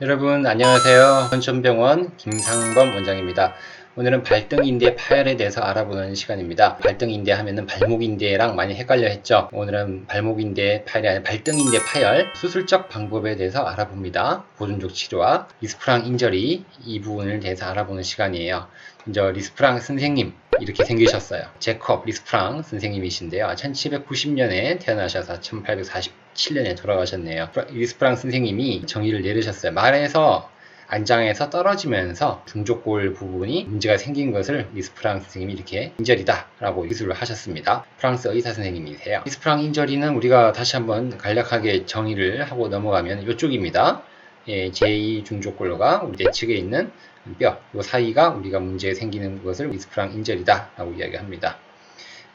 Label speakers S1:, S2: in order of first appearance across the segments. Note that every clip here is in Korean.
S1: 여러분 안녕하세요. 헌천병원 김상범 원장입니다. 오늘은 발등인대 파열에 대해서 알아보는 시간입니다. 발등인대 하면은 발목인대랑 많이 헷갈려 했죠. 오늘은 발목인대 파열이 아니라 발등인대 파열 수술적 방법에 대해서 알아봅니다. 보존적 치료와 리스프랑 인저리 이 부분을 대해서 알아보는 시간이에요. 먼저 리스프랑 선생님 이렇게 생기셨어요. 제컵 리스프랑 선생님이신데요. 1790년에 태어나셔서 1847년에 돌아가셨네요. 리스프랑 선생님이 정의를 내리셨어요. 말에서 안장에서 떨어지면서 중족골 부분이 문제가 생긴 것을 리스프랑 선생님이 이렇게 인절이다 라고 기술을 하셨습니다. 프랑스 의사 선생님이세요. 리스프랑 인절이는 우리가 다시 한번 간략하게 정의를 하고 넘어가면 이쪽입니다. 예, 제2 중족골과 우리 내측에 있는 뼈, 이 사이가 우리가 문제 생기는 것을 리스프랑 인절이다 라고 이야기합니다.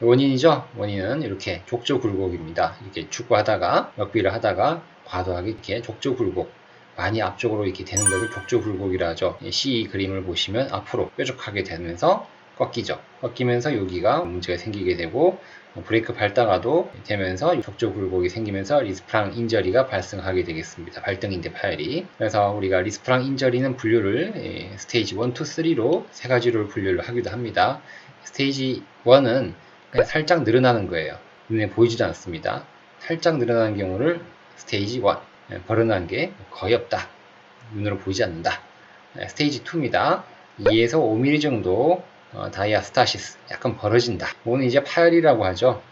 S1: 원인이죠. 원인은 이렇게 족저 굴곡입니다. 이렇게 축구하다가 역비를 하다가 과도하게 이렇게 족저 굴곡 많이 앞쪽으로 이렇게 되는 것을 족저 굴곡이라 하죠. C 그림을 보시면 앞으로 뾰족하게 되면서 꺾이죠. 꺾이면서 여기가 문제가 생기게 되고 브레이크 밟다가도 되면서 족저 굴곡이 생기면서 리스프랑 인저리가 발생하게 되겠습니다. 발등인대 파열이. 그래서 우리가 리스프랑 인저리는 분류를 예, 스테이지 1, 2, 3로 세 가지로 분류를 하기도 합니다. 스테이지 1은 그냥 살짝 늘어나는 거예요. 눈에 보이지도 않습니다. 살짝 늘어나는 경우를 스테이지 1. 예, 벌어난 게 거의 없다. 눈으로 보이지 않는다. 예, 스테이지 2입니다. 2에서 5mm 정도 어, 다이아스타시스 약간 벌어진다. 이거는 이제 파열이라고 하죠.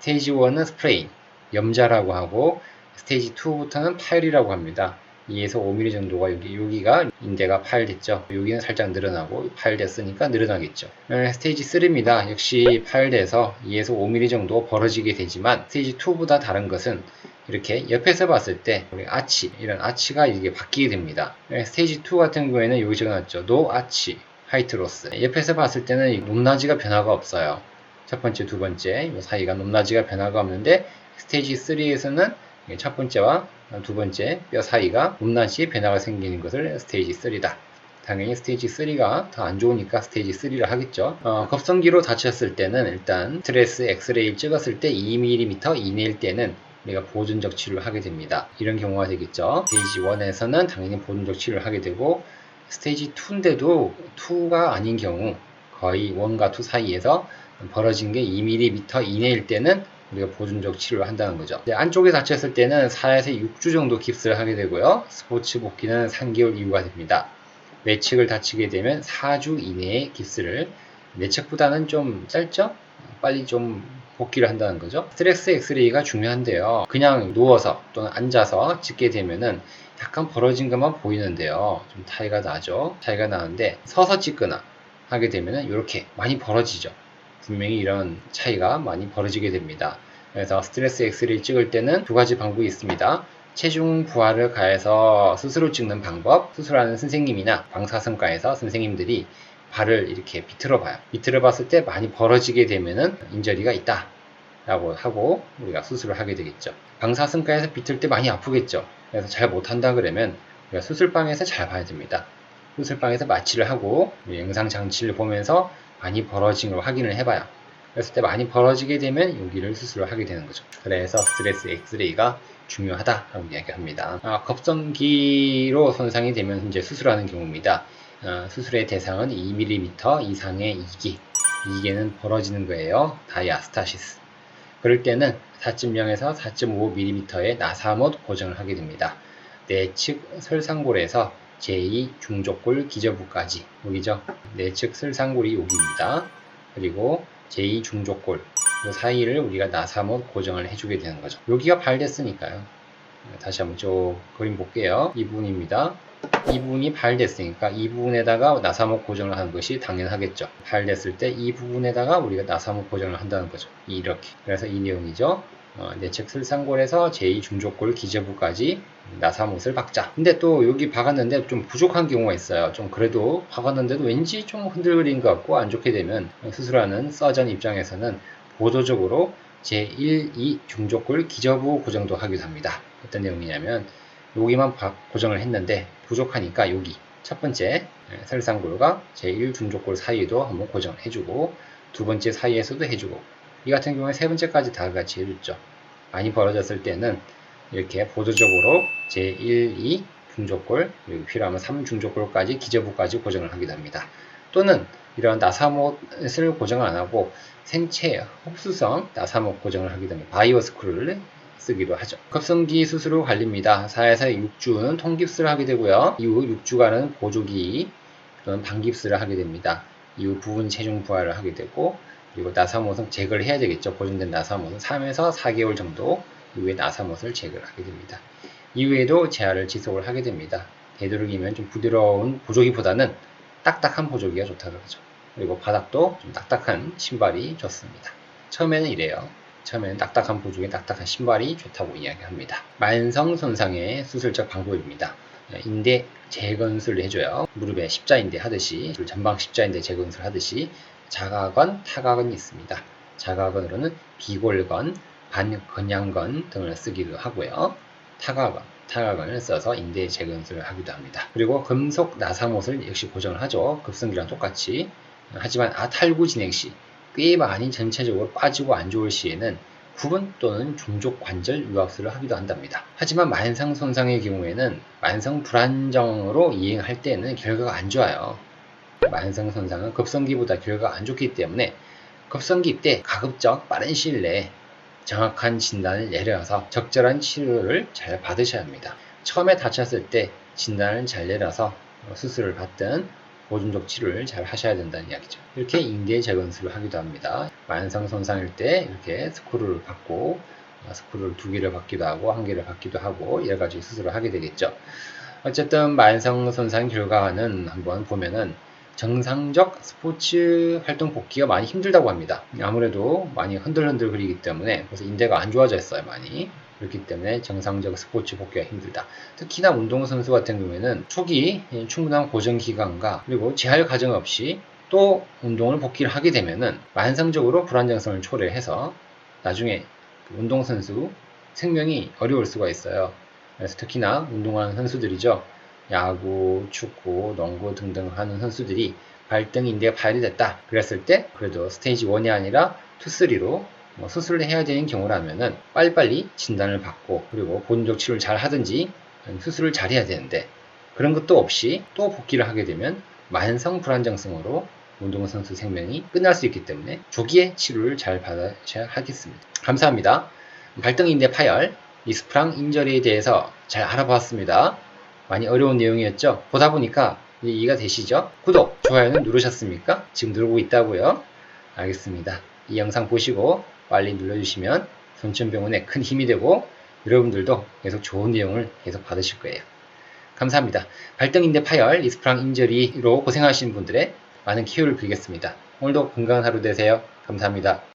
S1: 스테이지 1은 스프레인, 염자라고 하고 스테이지 2부터는 파열이라고 합니다. 2에서 5mm 정도가 여기 여기가 인대가 파열됐죠. 여기는 살짝 늘어나고 파열됐으니까 늘어나겠죠. 네, 스테이지 3입니다. 역시 파열돼서 2에서 5mm 정도 벌어지게 되지만 스테이지 2보다 다른 것은 이렇게 옆에서 봤을 때 우리 아치 이런 아치가 이게 바뀌게 됩니다. 네, 스테이지 2 같은 경우에는 여기 적어놨죠. 노 아치 하이트 로스. 옆에서 봤을 때는 높낮이가 변화가 없어요. 첫 번째, 두 번째 이 사이가 높낮이가 변화가 없는데 스테이지 3에서는 첫 번째와 두 번째 뼈 사이가 높낮이 변화가 생기는 것을 스테이지 3다. 당연히 스테이지 3가 더 안 좋으니까 스테이지 3를 하겠죠. 어, 급성기로 다쳤을 때는 일단 스트레스 엑스레이를 찍었을 때 2mm 이내일 때는 우리가 보존적 치료를 하게 됩니다. 이런 경우가 되겠죠. 스테이지 1에서는 당연히 보존적 치료를 하게 되고 스테이지 2인데도 2가 아닌 경우 거의 1과 2 사이에서 벌어진 게 2mm 이내일 때는 우리가 보존적 치료를 한다는 거죠. 안쪽에 다쳤을 때는 4에서 6주 정도 깁스를 하게 되고요. 스포츠 복귀는 3개월 이후가 됩니다. 내측을 다치게 되면 4주 이내에 깁스를 내측보다는 좀 짧죠? 빨리 좀 복귀를 한다는 거죠. 스트레스 엑스레이가 중요한데요. 그냥 누워서 또는 앉아서 찍게 되면은 약간 벌어진 것만 보이는데요. 좀 차이가 나죠. 차이가 나는데 서서 찍거나 하게 되면은 이렇게 많이 벌어지죠. 분명히 이런 차이가 많이 벌어지게 됩니다. 그래서 스트레스 엑스레이 찍을 때는 두 가지 방법이 있습니다. 체중 부하를 가해서 스스로 찍는 방법, 수술하는 선생님이나 방사선과에서 선생님들이 발을 이렇게 비틀어 봐요. 비틀어 봤을 때 많이 벌어지게 되면은 인저리가 있다. 라고 하고 우리가 수술을 하게 되겠죠. 방사선과에서 비틀 때 많이 아프겠죠. 그래서 잘 못한다 그러면 우리가 수술방에서 잘 봐야 됩니다. 수술방에서 마취를 하고 영상 장치를 보면서 많이 벌어진 걸 확인을 해봐요. 그랬을 때 많이 벌어지게 되면 여기를 수술을 하게 되는 거죠. 그래서 스트레스 엑스레이가 중요하다라고 이야기합니다. 아, 겁성기로 손상이 되면 이제 수술하는 경우입니다. 아, 수술의 대상은 2mm 이상의 이기. 이기는 벌어지는 거예요. 다이아스타시스. 그럴 때는 4.0에서 4.5mm의 나사못 고정을 하게 됩니다. 내측 설상골에서 제2 중족골 기저부까지 여기죠. 내측 설상골이 여기입니다. 그리고 제2 중족골 이 사이를 우리가 나사못 고정을 해주게 되는 거죠. 여기가 발됐으니까요. 다시 한번 쭉 그림 볼게요. 이 부분입니다. 이 부분이 발됐으니까 이 부분에다가 나사목 고정을 하는 것이 당연하겠죠. 발됐을 때 이 부분에다가 우리가 나사목 고정을 한다는 거죠. 이렇게. 그래서 이 내용이죠. 어, 내측 슬상골에서 제2중족골 기저부까지 나사못을 박자. 근데 또 여기 박았는데 좀 부족한 경우가 있어요. 좀 그래도 박았는데도 왠지 좀 흔들거리는 것 같고 안 좋게 되면 수술하는 서전 입장에서는 보조적으로 제1, 2 중족골 기저부 고정도 하기도 합니다. 어떤 내용이냐면 여기만 고정을 했는데 부족하니까 여기 첫 번째 설상골과 제1 중족골 사이에도 한번 고정을 해주고 두 번째 사이에서도 해주고 이 같은 경우에 세 번째까지 다 같이 해줬죠. 많이 벌어졌을 때는 이렇게 보조적으로 제1, 2 중족골 그리고 필요하면 3 중족골까지 기저부까지 고정을 하기도 합니다. 또는 이런 나사못을 고정을 안 하고 생체 흡수성 나사못 고정을 하기도 합니다. 바이오 스크루를 쓰기도 하죠. 급성기 수술 후 관리입니다. 4에서 6주는 통깁스를 하게 되고요. 이후 6주간은 보조기 또는 방깁스를 하게 됩니다. 이후 부분 체중 부하를 하게 되고 그리고 나사못은 제거를 해야 되겠죠. 보존된 나사못은 3에서 4개월 정도 이후에 나사못을 제거를 하게 됩니다. 이후에도 재활을 지속을 하게 됩니다. 되도록이면 좀 부드러운 보조기보다는 딱딱한 보조기가 좋다고 그러죠. 그리고 바닥도 좀 딱딱한 신발이 좋습니다. 처음에는 이래요. 처음에는 딱딱한 보조기, 딱딱한 신발이 좋다고 이야기합니다. 만성 손상의 수술적 방법입니다. 인대 재건술을 해줘요. 무릎에 십자인대 하듯이 전방 십자인대 재건술 하듯이 자가건, 타가건이 있습니다. 자가건으로는 비골건, 반건양건 등을 쓰기도 하고요. 타가건, 타가건을 써서 인대 재건술을 하기도 합니다. 그리고 금속 나사못을 역시 고정을 하죠. 급성기랑 똑같이. 하지만 아탈구 진행 시 꽤 많이 전체적으로 빠지고 안 좋을 시에는 부분 또는 중족 관절 유압술을 하기도 한답니다. 하지만 만성 손상의 경우에는 만성 불안정으로 이행할 때는 결과가 안 좋아요. 만성 손상은 급성기보다 결과가 안 좋기 때문에 급성기 때 가급적 빠른 시일 내에 정확한 진단을 내려서 적절한 치료를 잘 받으셔야 합니다. 처음에 다쳤을 때 진단을 잘 내려서 수술을 받든 보존적 치료를 잘 하셔야 된다는 이야기죠. 이렇게 인대 재건술을 하기도 합니다. 만성 손상일 때 이렇게 스크루를 받고 어, 스크루를 두 개를 받기도 하고 한 개를 받기도 하고 여러 가지 수술을 하게 되겠죠. 어쨌든 만성 손상 결과는 한번 보면은 정상적 스포츠 활동 복귀가 많이 힘들다고 합니다. 아무래도 많이 흔들흔들 거리기 때문에 그래서 인대가 안 좋아졌어요 많이. 그렇기 때문에 정상적 스포츠 복귀가 힘들다. 특히나 운동선수 같은 경우에는 초기 충분한 고정 기간과 그리고 재활 과정 없이 또 운동을 복귀를 하게 되면은 만성적으로 불안정성을 초래해서 나중에 그 운동선수 생명이 어려울 수가 있어요. 그래서 특히나 운동하는 선수들이죠. 야구, 축구, 농구 등등 하는 선수들이 발등 인대가 파열이 됐다. 그랬을 때 그래도 스테이지 1이 아니라 2, 3로 뭐 수술을 해야 되는 경우라면은 빨리빨리 진단을 받고 그리고 본적 치료를 잘 하든지 수술을 잘 해야 되는데 그런 것도 없이 또 복귀를 하게 되면 만성 불안정성으로 운동선수 생명이 끝날 수 있기 때문에 조기에 치료를 잘 받으셔야 하겠습니다. 감사합니다. 발등인대 파열, 리스프랑 인절리에 대해서 잘 알아봤습니다. 많이 어려운 내용이었죠? 보다 보니까 이해가 되시죠? 구독, 좋아요는 누르셨습니까? 지금 누르고 있다고요? 알겠습니다. 이 영상 보시고 빨리 눌러주시면 손천병원에 큰 힘이 되고 여러분들도 계속 좋은 내용을 계속 받으실 거예요. 감사합니다. 발등인대 파열, 리스프랑 인절리로 고생하시는 분들의 많은 키워를 빌겠습니다. 오늘도 건강한 하루 되세요. 감사합니다.